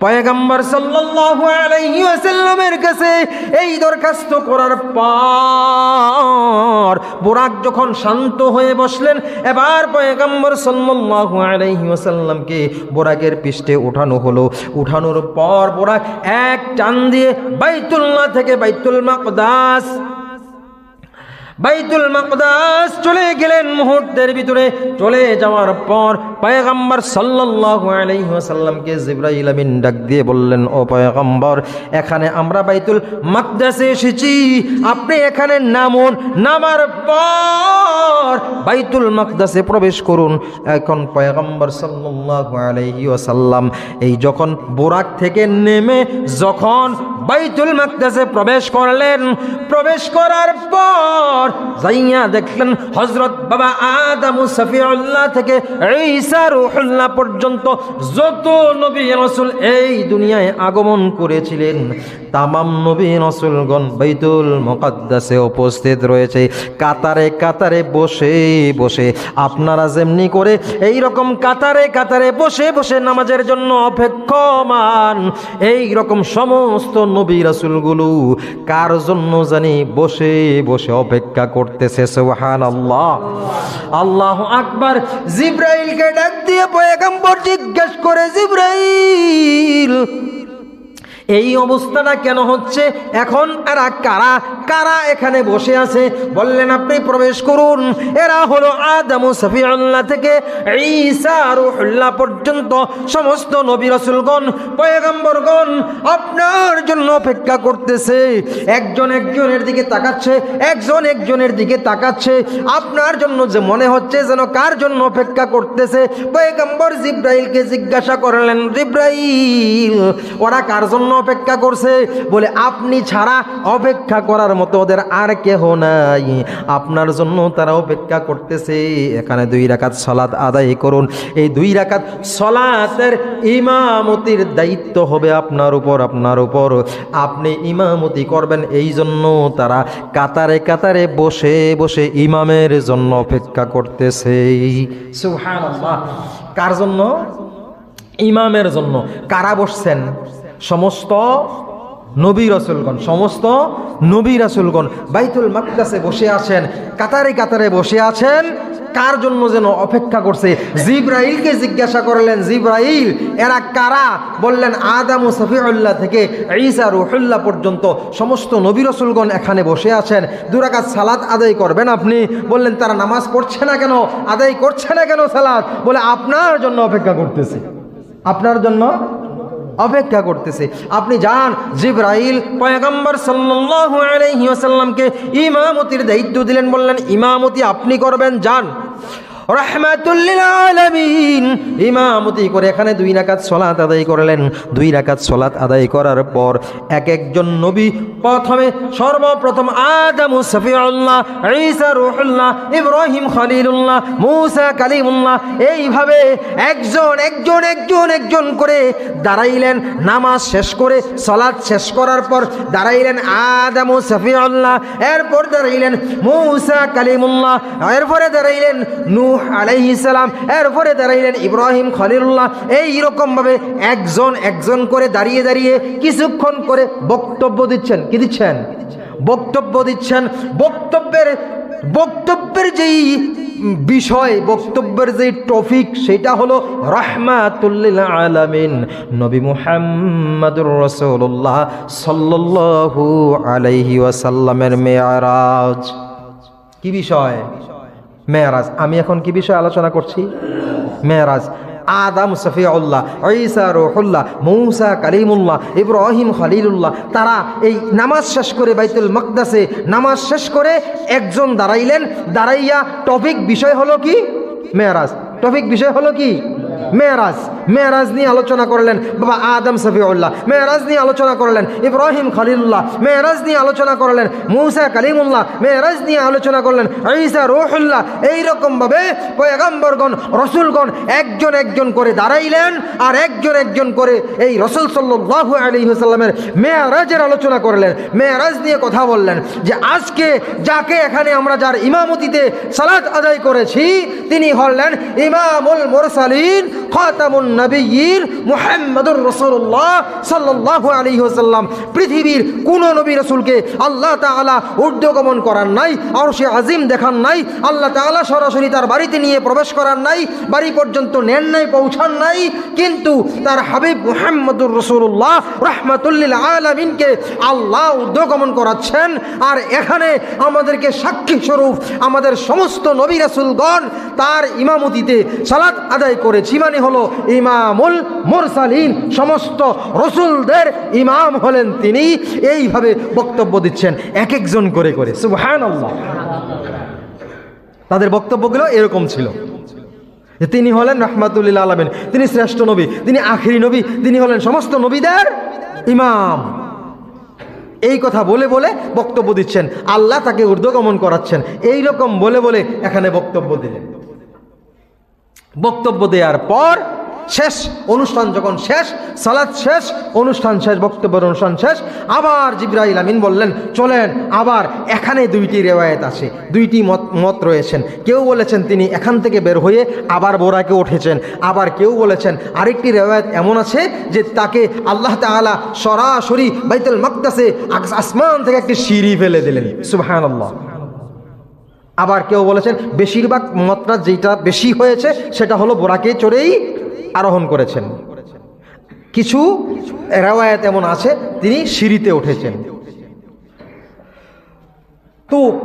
পয়গম্বর ওয়াসাল্লামের কাছে এই দরখাস্ত করার পর বুরাক যখন শান্ত হয়ে বসলেন, এবার পয়গম্বর সাল্লাল্লাহু আলাইহি ওয়াসাল্লামকে বুরাকের পৃষ্ঠে উঠানো হলো। উঠানোর পর বুরাক এক টান দিয়ে বাইতুল্লাহ থেকে বাইতুল মাকদাস বাইতুল মাকদাস চলে গেলেন মুহূর্তের ভিতরে। চলে যাওয়ার পর পয়গম্বর সাল্লাল্লাহু আলাইহি ওয়াসাল্লামকে ডাক দিয়ে বললেন, ও পয়গম্বর, এখানে আমরা বাইতুল মাকদাসে এসেছি। আপনি এখানে নামুন। নামার পর বাইতুল মাকদাসে প্রবেশ করুন। এখন পয়গম্বর সাল্লাল্লাহু আলাইহি এই যখন বোরাক থেকে নেমে যখন বাইতুল মাকদাসে প্রবেশ করলেন, প্রবেশ করার পর যাইয়া দেখলেন হজরত বাবা আদম সফিউল্লাহ থেকে ঈসা রুহুল্লাহ পর্যন্ত যত নবী রসুল এই দুনিয়ায় আগমন করেছিলেন, তামাম নবী রসুলগণ বাইতুল মুকাদ্দাসে উপস্থিত রয়েছে। কাতারে কাতারে বসে বসে আপনারা যেমনি করে এই রকম কাতারে কাতারে বসে বসে নামাজের জন্য অপেক্ষমান। এই রকম সমস্ত নবী রাসুলগুলো কার জন্য জানি বসে বসে অপেক্ষা করতেছে সুবহান আল্লাহ আল্লাহ আকবার জিব্রাইলকে ডাক দিয়ে পয়গম্বর জিজ্ঞেস করে জিব্রাইল! এই অবস্থাটা কেন হচ্ছে? এখন এরা কারা? কারা এখানে বসে আছে? বললেন, আপনি প্রবেশ করুন। এরা হলো আদম সফিউল্লাহ থেকে ঈসা রুহুল্লাহ পর্যন্ত সমস্ত নবী রসুলগণ, পয়গম্বরগণ আপনার জন্য অপেক্ষা করতেছে। একজন একজনের দিকে তাকাচ্ছে, একজন একজনের দিকে তাকাচ্ছে। আপনার জন্য যে মনে হচ্ছে যেন কার জন্য অপেক্ষা করতেছে, পয়গম্বর জিব্রাইলকে জিজ্ঞাসা করলেন, জিব্রাইল, ওরা কার জন্য অপেক্ষা করছে। বলে, আপনি ছাড়া অপেক্ষা করার মতো ওদের আর কেহ নাই। আপনার জন্য তারা অপেক্ষা করতেছে। এখানে দুই রাকাত সলাৎ আদায় করুন। এই দুই রাকাত সলাতের ইমামতির দায়িত্ব হবে আপনার উপর আপনার উপর। আপনি ইমামতি করবেন এই জন্য তারা কাতারে কাতারে বসে বসে ইমামের জন্য অপেক্ষা করতেছে। কার জন্য? ইমামের জন্য। কারা বসছেন? সমস্ত নবী রসুলগণ, সমস্ত নবী রসুলগণ বাইতুল মাকদাসে বসে আছেন। কাতারে কাতারে বসে আছেন। কার জন্য যেন অপেক্ষা করছে? জিব্রাইলকে জিজ্ঞাসা করলেন, জিব্রাইল, এরা কারা? বললেন, আদাম ও সফিউল্লাহ থেকে ঈসা রুহুল্লাহ পর্যন্ত সমস্ত নবী রসুলগণ এখানে বসে আছেন। দুরাকাত সালাদ আদায় করবেন আপনি? বললেন, তারা নামাজ পড়ছে না কেন? আদায় করছে না কেন সালাদ বলে, আপনার জন্য অপেক্ষা করতেছে। আপনার জন্য অপেক্ষা করতেছে। আপনি যান, জিব্রাইল পয়গম্বর সাল্লাসাল্লামকে ইমামতির দায়িত্ব দিলেন, বললেন, ইমামতি আপনি করবেন, যান। এখানে দুই সলাত আদায় করলেন। দুই আদায় করার পর এক একজন নবী প্রথমে সর্বপ্রথম কালিমুল্লাহ এইভাবে একজন একজন একজন একজন করে দাঁড়াইলেন। নামাজ শেষ করে সলাদ শেষ করার পর দাঁড়াইলেন আদম সফিউল্লাহ এরপর দাঁড়াইলেন মুসা কালিমুল্লাহ। এরপরে দাঁড়াইলেন নূহ আলাইহিস সালাম, এরপরে দাঁড়াইলেন ইব্রাহিম খলিলুল্লাহ। এই রকমভাবে একজন একজন করে দাঁড়িয়ে দাঁড়িয়ে কিছুক্ষণ করে বক্তব্য দিচ্ছেন। কি দিচ্ছেন? বক্তব্য দিচ্ছেন। বক্তব্যের বক্তব্যের যেই বিষয়, বক্তব্যের যে টপিক, সেটা হলো রহমাতুল্লিল আলামিন, নবী মুহাম্মাদুর রসুল্লাহ সাল্লাল্লাহু আলাইহি ওয়াসাল্লামের মেয়ারাজ। কি বিষয়? মেয়ারাজ, আমি এখন কি বিষয়ে আলোচনা করছি? মেয়ারাজ, আদাম সফিউল্লাহ, ঈসা রহুল্লাহ, মৌসা কালিমুল্লাহ, ইব্রাহিম খালিলুল্লাহ, তারা এই নামাজ শেষ করে বাইতুল মকদাসে নামাজ শেষ করে একজন দাঁড়াইলেন। দাঁড়াইয়া টপিক বিষয় হলো কি? মেয়ারাজ, টপিক বিষয় হলো কি? মেয়ারাজ মেয়ারাজ নিয়ে আলোচনা করলেন বাবা আদম সফিউল্লাহ মেয়ারাজ নিয়ে আলোচনা করলেন ইব্রাহিম খলিলুল্লাহ মেয়ারাজ নিয়ে আলোচনা করলেন মুসা কালিমুল্লাহ মেয়ারাজ নিয়ে আলোচনা করলেন ঈসা রুহুল্লাহ। এইরকমভাবে পয়গম্বরগণ, রসুলগণ একজন একজন করে দাঁড়াইলেন আর একজন একজন করে এই রসুল সাল্লাহ আলী সাল্লামের মেয়ারাজের আলোচনা করলেন। মেয়ারাজ নিয়ে কথা বললেন যে আজকে যাকে এখানে আমরা যার ইমামতিতে সালাত আদায় করেছি, তিনি হলেন ইমামুল মোরসালিন খাতামুন নবীর মুহাম্মদুর রাসূলুল্লাহ সাল্লাল্লাহু আলাইহি ওয়াসাল্লাম। পৃথিবীর কোন নবী রাসূলকে আল্লাহ তাআলা ঊর্ধ্বগমন করার নাই আর সে আজিম দেখান নাই, আল্লাহ তাআলা সরাসরি তার বাড়িতে নিয়ে প্রবেশ করার নাই, বাড়ি পর্যন্ত নেন নাই, পৌঁছান নাই, কিন্তু তার হাবিব মুহাম্মদুর রাসূলুল্লাহ রাহমাতুল্লিল আলামিনকে আল্লাহ ঊর্ধ্বগমন করাচ্ছেন। আর এখানে আমাদেরকে সাক্ষী স্বরূপ আমাদের সমস্ত নবী রাসূলগণ তার ইমামতিতে সালাত আদায় করেছি। মানে হলো ইমামুল মুরসালিন। সমস্ত রসুলদের ইমাম হলেন তিনি। এইভাবে বক্তব্য দিচ্ছেন এক একজন করে করে। সুবহানাল্লাহ। তাদের বক্তব্যগুলো এরকম ছিল। তিনি হলেন রহমাতুল্লিল আলমেন, তিনি শ্রেষ্ঠ নবী, তিনি আখিরি নবী, তিনি হলেন সমস্ত নবীদের ইমাম। এই কথা বলে বলে বক্তব্য দিচ্ছেন। আল্লাহ তাকে ঊর্ধ্বগমন করাচ্ছেন। এই রকম বলে বলে এখানে বক্তব্য দিলেন। বক্তব্য দেওয়ার পর শেষ, অনুষ্ঠান যখন শেষ, সালাদ শেষ, অনুষ্ঠান শেষ, বক্তব্যের অনুষ্ঠান শেষ, আবার জিব্রাইল আমিন বললেন, চলেন, আবার এখানে দুইটি রেওয়ায়ত আছে, দুইটি মত মত রয়েছেন। কেউ বলেছেন তিনি এখান থেকে বের হয়ে আবার বোরাকে উঠেছেন। আবার কেউ বলেছেন আরেকটি রেওয়ায়ত এমন আছে যে তাকে আল্লাহ তাআলা সরাসরি বাইতুল মকদাসে আসমান থেকে একটি সিঁড়ি ফেলে দিলেন। সুবহানাল্লাহ। আবার কেউ বলেছেন, বেশিরভাগ মাত্রা যেটা বেশি হয়েছে, সেটা হলো বোরাকে চড়েই আরোহণ করেছেন। কিছু রেওয়ায়ত এমন আছে, তিনি সিঁড়িতে উঠেছেন। তো